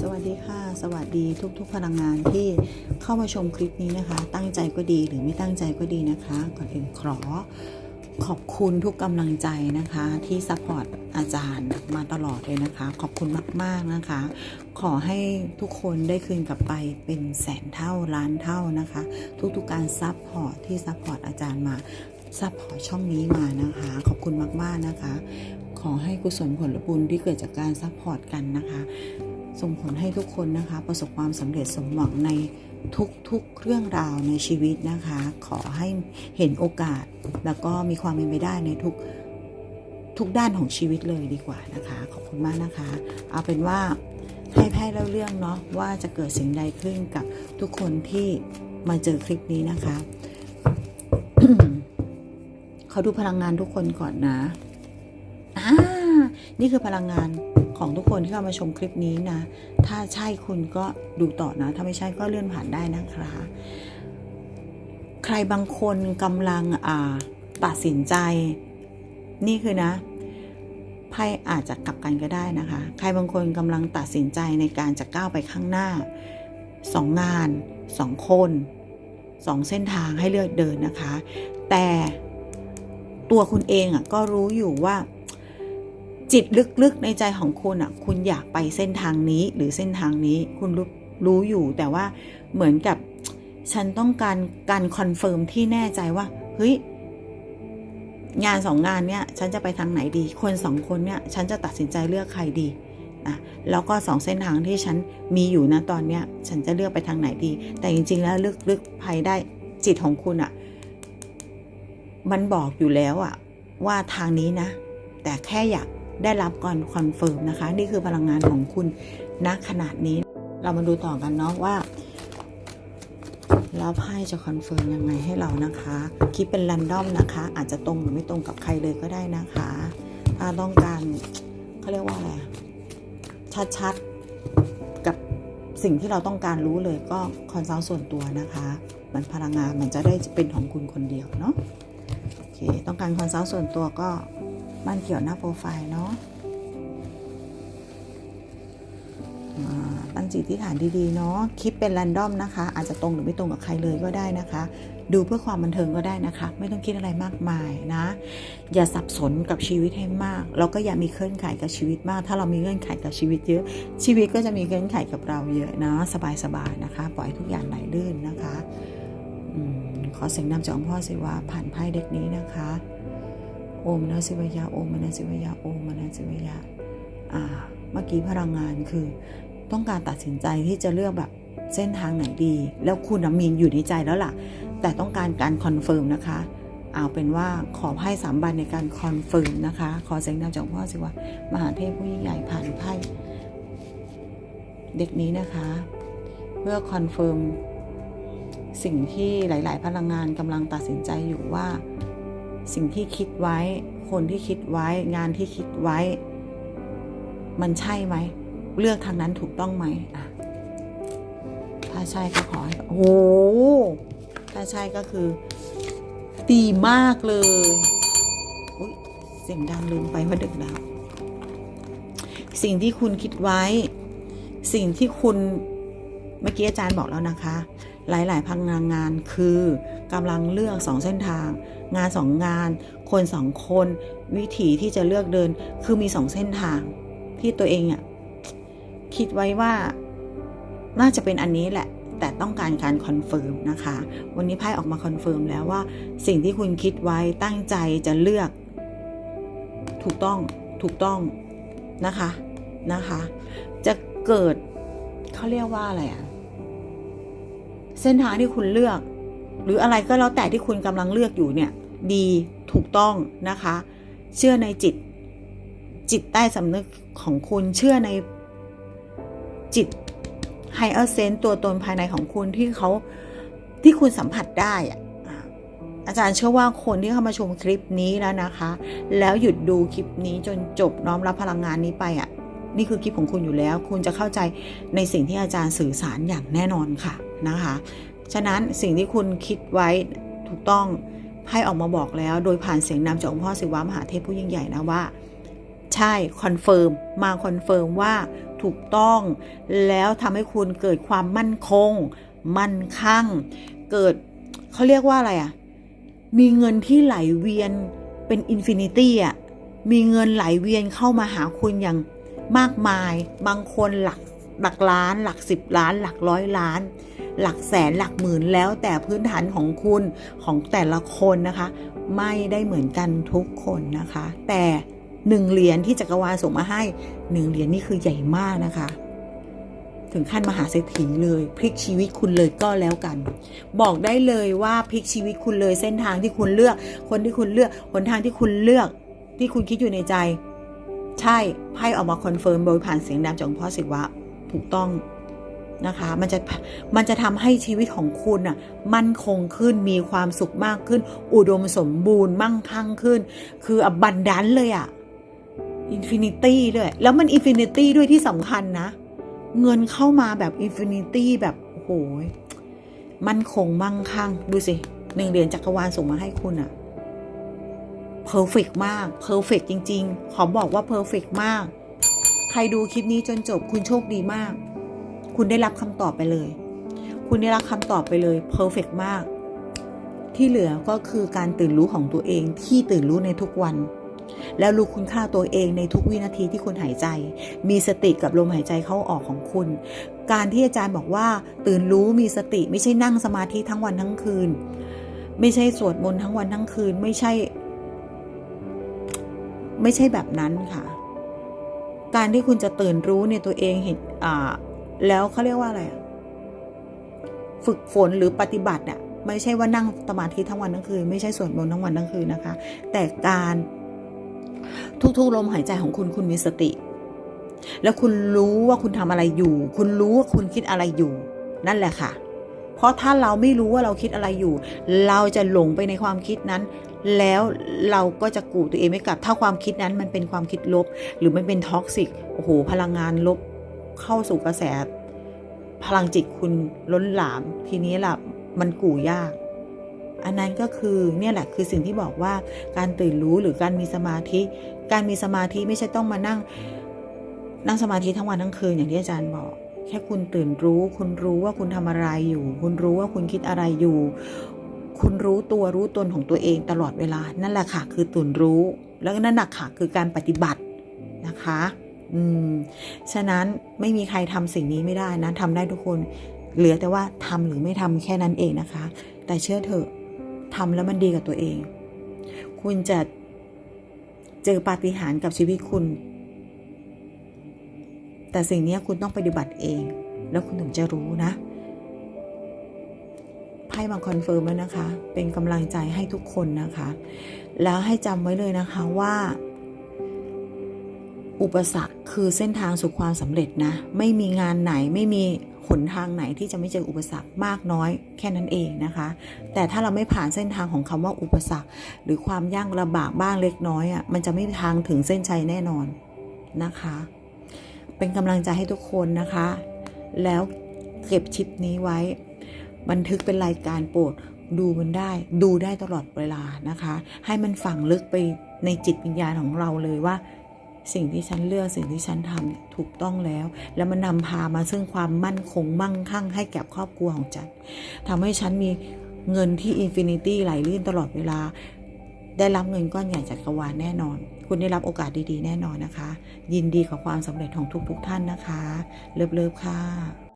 สวัสดีค่ะ สวัสดีทุกๆพลังงานที่เข้ามาชมคลิปนี้นะคะ ตั้งใจก็ดีหรือไม่ตั้งใจก็ดีนะคะ ก่อนอื่นขอขอบคุณทุกกำลังใจนะคะ ที่ซัพพอร์ตอาจารย์มาตลอดเลยนะคะ ขอบคุณมาก ๆนะคะ ขอให้ทุกคนได้คืนกลับไปเป็นแสนเท่าล้านเท่านะคะ ทุกๆการซัพพอร์ตที่ซัพพอร์ตอาจารย์มาซัพพอร์ตช่องนี้มานะคะ ขอบคุณมาก ๆนะคะ ขอให้กุศลผลบุญที่เกิดจากการซัพพอร์ตกันนะคะ ส่งผลให้ทุกคนนะคะ ประสบความสำเร็จสมหวังในทุกๆเรื่องราวในชีวิตนะคะ ขอให้เห็นโอกาส แล้วก็มีความเป็นไปได้ในทุกทุกด้านของชีวิตเลยดีกว่านะคะ ขอบคุณมากนะคะ เอาเป็นว่าให้แพ่เล่าเรื่องเนาะว่าจะเกิดสิ่งใดขึ้นกับทุกคนที่มาเจอคลิปนี้นะคะเขาดูพลังงานทุกคนก่อนนะอ่า นี่คือพลังงานของทุกคนที่เข้ามาชมคลิปนี้นะ ถ้าใช่คุณก็ดูต่อนะ ถ้าไม่ใช่ก็เลื่อนผ่านได้นะคะใครบางคนกำลังตัดสินใจ นี่คือนะไพ่อาจจะกลับกันก็ได้นะคะ ใครบางคนกำลังตัดสินใจในการจะก้าวไปข้างหน้าสองงานสองคนสองเส้นทางให้เลือกเดินนะคะ แต่ตัวคุณเองอะก็รู้อยู่ว่า จิตลึกๆในใจของคุณอะ คุณอยากไปเส้นทางนี้หรือเส้นทางนี้ คุณรู้รู้อยู่แต่ว่าเหมือนกับฉันต้องการการคอนเฟิร์มที่แน่ใจว่า เฮ้ย งานสองงานเนี้ยฉันจะไปทางไหนดี คนสองคนเนี้ยฉันจะตัดสินใจเลือกใครดีนะแล้วก็สองเส้นทางที่ฉันมีอยู่นะตอนเนี้ย ฉันจะเลือกไปทางไหนดี แต่จริง ๆ แล้วลึกๆภายได้จิตของคุณอะมันบอกอยู่แล้วอะ ว่าทางนี้นะ แต่แค่อยาก ได้รับก่อนคอนเฟิร์มนะคะ นี่คือพลังงานของคุณณขนาดนี้ เรามาดูต่อกันเนาะว่าแล้วไพ่จะคอนเฟิร์มยังไงให้เรานะคะ คิดเป็นรันดอมนะคะ อาจจะตรงหรือไม่ตรงกับใครเลยก็ได้นะคะถ้าต้องการเขาเรียกว่าอะไรชัดๆกับสิ่งที่เราต้องการรู้เลยก็คอนซัลท์ส่วนตัวนะคะ มันพลังงานมันจะได้เป็นของคุณคนเดียวเนาะโอเค ต้องการคอนซัลท์ส่วนตัวก็ บ้านเกี่ยวหน้าโปรไฟล์เนาะอ่าตั้งจิตที่ฐานดีๆเนาะคิดเป็นแรนดอมนะคะ อาจจะตรงหรือไม่ตรงกับใครเลยก็ได้นะคะ ดูเพื่อความบันเทิงก็ได้นะคะ ไม่ต้องคิดอะไรมากมายนะ อย่าสับสนกับชีวิตให้มาก แล้วก็อย่ามีเคลื่อนไขกับชีวิตมาก ถ้าเรามีเงื่อนไขกับชีวิตเยอะ ชีวิตก็จะมีเงื่อนไขกับเราเยอะนะสบายๆนะคะ ปล่อยทุกอย่างไหลลื่นนะคะอขอเสียงนำจากองค์พ่อศิวะผ่านไพ่เด็กนี้นะคะ อมนะสิวยาโอมนะสิวยาโอมนะสิวยาอ่า เมื่อกี้พลังงานคือ ต้องการตัดสินใจที่จะเลือกแบบเส้นทางไหนดี แล้วคุณมีอยู่ในใจแล้วล่ะ แต่ต้องการการคอนเฟิร์มนะคะ เอาเป็นว่าขอไพ่สามใบในการคอนเฟิร์มนะคะ ขอเสียงนำจากพ่อสิว่ามหาเทพผู้ยิ่งใหญ่ผ่านไพ่เด็กนี้นะคะ เพื่อคอนเฟิร์มสิ่งที่หลาย ๆ พลังงานกำลังตัดสินใจอยู่ว่า สิ่งที่คิดไว้ คนที่คิดไว้ งานที่คิดไว้ มันใช่ไหม เลือกทางนั้นถูกต้องไหมอะถ้าใช่ก็ขอให้โอ้โหถ้าใช่ก็คือดีมากเลยอุ๊ยเสียงดังลืมไปว่าดึกแล้ว สิ่งที่คุณคิดไว้ สิ่งที่คุณเมื่อกี้อาจารย์บอกแล้วนะคะ หลาย ๆพังงานงานคือกำลังเลือกสองเส้นทาง งานสองงาน คนสองคน วิถีที่จะเลือกเดิน คือมีสองเส้นทาง ที่ตัวเองอะคิดไว้ว่าน่าจะเป็นอันนี้แหละ แต่ต้องการการคอนเฟิร์มนะคะ วันนี้ไพ่ออกมาคอนเฟิร์มแล้วว่า สิ่งที่คุณคิดไว้ตั้งใจจะเลือก ถูกต้องถูกต้องนะคะนะคะ จะเกิดเขาเรียกว่าอะไรอะเส้นทางที่คุณเลือก หรืออะไรก็แล้วแต่ที่คุณกำลังเลือกอยู่เนี่ย ดีถูกต้องนะคะ เชื่อในจิต จิตใต้สำนึกของคุณเชื่อในจิตไฮเออร์เซนตัวตนภายในของคุณที่เขาที่คุณสัมผัสได้อะอะอาจารย์เชื่อว่าคนที่เข้ามาชมคลิปนี้แล้วนะคะ แล้วหยุดดูคลิปนี้จนจบน้อมรับพลังงานนี้ไปอะ นี่คือคลิปของคุณอยู่แล้ว คุณจะเข้าใจในสิ่งที่อาจารย์สื่อสารอย่างแน่นอนค่ะนะคะ ฉะนั้นสิ่งที่คุณคิดไว้ถูกต้องให้ออกมาบอกแล้ว โดยผ่านเสียงนำจากองค์พ่อศิวะมหาเทพผู้ยิ่งใหญ่นะว่า ใช่คอนเฟิร์มมาคอนเฟิร์มว่าถูกต้อง แล้วทำให้คุณเกิดความมั่นคง มั่นคั่งเกิดเขาเรียกว่าอะไรอะ่ะ มีเงินที่ไหลเวียนเป็นอินฟินิตี้อะมีเงินไหลเวียนเข้ามาหาคุณอย่างมากมาย บางคนหลัก หลักล้าน หลักสิบล้าน หลักร้อยล้าน หลักแสนหลักหมื่นแล้วแต่พื้นฐานของคุณของแต่ละคนนะคะ ไม่ได้เหมือนกันทุกคนนะคะ แต่หนึ่งเหรียญที่จักรวาลส่งมาให้หนึ่งเหรียญนี่คือใหญ่มากนะคะ ถึงขั้นมหาเศรษฐีเลยพลิกชีวิตคุณเลยก็แล้วกัน บอกได้เลยว่าพลิกชีวิตคุณเลยเส้นทางที่คุณเลือก คนที่คุณเลือกหนทางที่คุณเลือกที่คุณคิดอยู่ในใจ ใช่ไพ่ออกมาคอนเฟิร์มโดยผ่านเสียงดังจากหลวงพ่อศิวะ ถูกต้องนะคะ มันจะ มันจะทำให้ชีวิตของคุณอะ มั่นคงขึ้น มีความสุขมากขึ้น อุดมสมบูรณ์ มั่งคั่งขึ้น คืออบันดันเลยอะ อินฟินิตี้ด้วย แล้วมันอินฟินิตี้ด้วยที่สำคัญนะ เงินเข้ามาแบบอินฟินิตี้แบบ โอ้โห มั่นคงมั่งคั่ง ดูสิ หนึ่งเหรียญจักรวาลส่งมาให้คุณอะเพอร์เฟกมากเพอร์เฟกจริง ๆ ขอบอกว่าเพอร์เฟกมาก ใครดูคลิปนี้จนจบคุณโชคดีมาก คุณได้รับคำตอบไปเลย คุณได้รับคำตอบไปเลยเพอร์เฟกมาก ที่เหลือก็คือการตื่นรู้ของตัวเองที่ตื่นรู้ในทุกวัน แล้วรู้คุณค่าตัวเองในทุกวินาทีที่คุณหายใจ มีสติกับลมหายใจเข้าออกของคุณ การที่อาจารย์บอกว่า ตื่นรู้มีสติไม่ใช่นั่งสมาธิทั้งวันทั้งคืน ไม่ใช่สวดมนต์ทั้งวันทั้งคืน ไม่ใช่ ไม่ใช่แบบนั้นค่ะ การที่คุณจะตื่นรู้ในตัวเองเห็นอ่าแล้วเขาเรียกว่าอะไรอะฝึกฝนหรือปฏิบัติอะไม่ใช่ว่านั่งสมาธิทั้งวันทั้งคืนไม่ใช่สวดมนต์ทั้งวันทั้งคืนนะคะ แต่การทุกๆลมหายใจของคุณคุณมีสติ แล้วคุณรู้ว่าคุณทำอะไรอยู่ คุณรู้ว่าคุณคิดอะไรอยู่ นั่นแหละค่ะ เพราะถ้าเราไม่รู้ว่าเราคิดอะไรอยู่ เราจะหลงไปในความคิดนั้น แล้วเราก็จะกูตัวเองไม่กลับ ถ้าความคิดนั้นมันเป็นความคิดลบ หรือมันเป็นท็อกซิกโอ้โห พลังงานลบเข้าสู่กระแส พลังจิตคุณล้นหลาม ทีนี้ล่ะมันกู่ยาก อันนั้นก็คือเนี่ยแหละคือสิ่งที่บอกว่าการตื่นรู้หรือการมีสมาธิ การมีสมาธิไม่ใช่ต้องมานั่งนั่งสมาธิทั้งวันทั้งคืนอย่างที่อาจารย์บอก แค่คุณตื่นรู้ คุณรู้ว่าคุณทำอะไรอยู่ คุณรู้ว่าคุณคิดอะไรอยู่ คุณรู้ตัวรู้ตนของตัวเองตลอดเวลา นั่นแหละค่ะ คือตื่นรู้ แล้วนั่นแหละค่ะ คือการปฏิบัตินะคะ อืม ฉะนั้นไม่มีใครทำสิ่งนี้ไม่ได้นะทำได้ทุกคน เหลือแต่ว่าทำหรือไม่ทำแค่นั้นเองนะคะ แต่เชื่อเถอะทำแล้วมันดีกับตัวเอง คุณจะเจอปาฏิหาริย์กับชีวิตคุณ แต่สิ่งนี้คุณต้องปฏิบัติเอง แล้วคุณถึงจะรู้นะไพ่มาคอนเฟิร์มแล้วนะคะ เป็นกำลังใจให้ทุกคนนะคะ แล้วให้จำไว้เลยนะคะว่า อุปสรรคคือเส้นทางสู่ความสำเร็จนะ ไม่มีงานไหนไม่มีหนทางไหนที่จะไม่เจออุปสรรคมากน้อยแค่นั้นเองนะคะ แต่ถ้าเราไม่ผ่านเส้นทางของคำว่าอุปสรรค หรือความยากลำบากบ้างเล็กน้อยอะ่ะมันจะไม่ทางถึงเส้นชัยแน่นอนนะคะ เป็นกำลังใจให้ทุกคนนะคะ แล้วเก็บชิปนี้ไว้ บันทึกเป็นรายการโปรดดูมันได้ ดูได้ตลอดเวลานะคะ ให้มันฝังลึกไปในจิตวิญญาณของเราเลยว่า สิ่งที่ฉันเลือกสิ่งที่ฉันทำถูกต้องแล้ว แล้วมันนำพามาซึ่งความมั่นคงมั่งคั่ง ให้แก่ครอบครัวของฉันทำให้ฉันมีเงินที่อินฟินิตี้ไหลลื่นตลอดเวลา ได้รับเงินก้อนใหญ่จากกวาลแน่นอน คุณได้รับโอกาสดีๆ แน่นอนนะคะ ยินดีกับความสำเร็จของทุกๆท่านนะคะ เลิฟๆค่ะ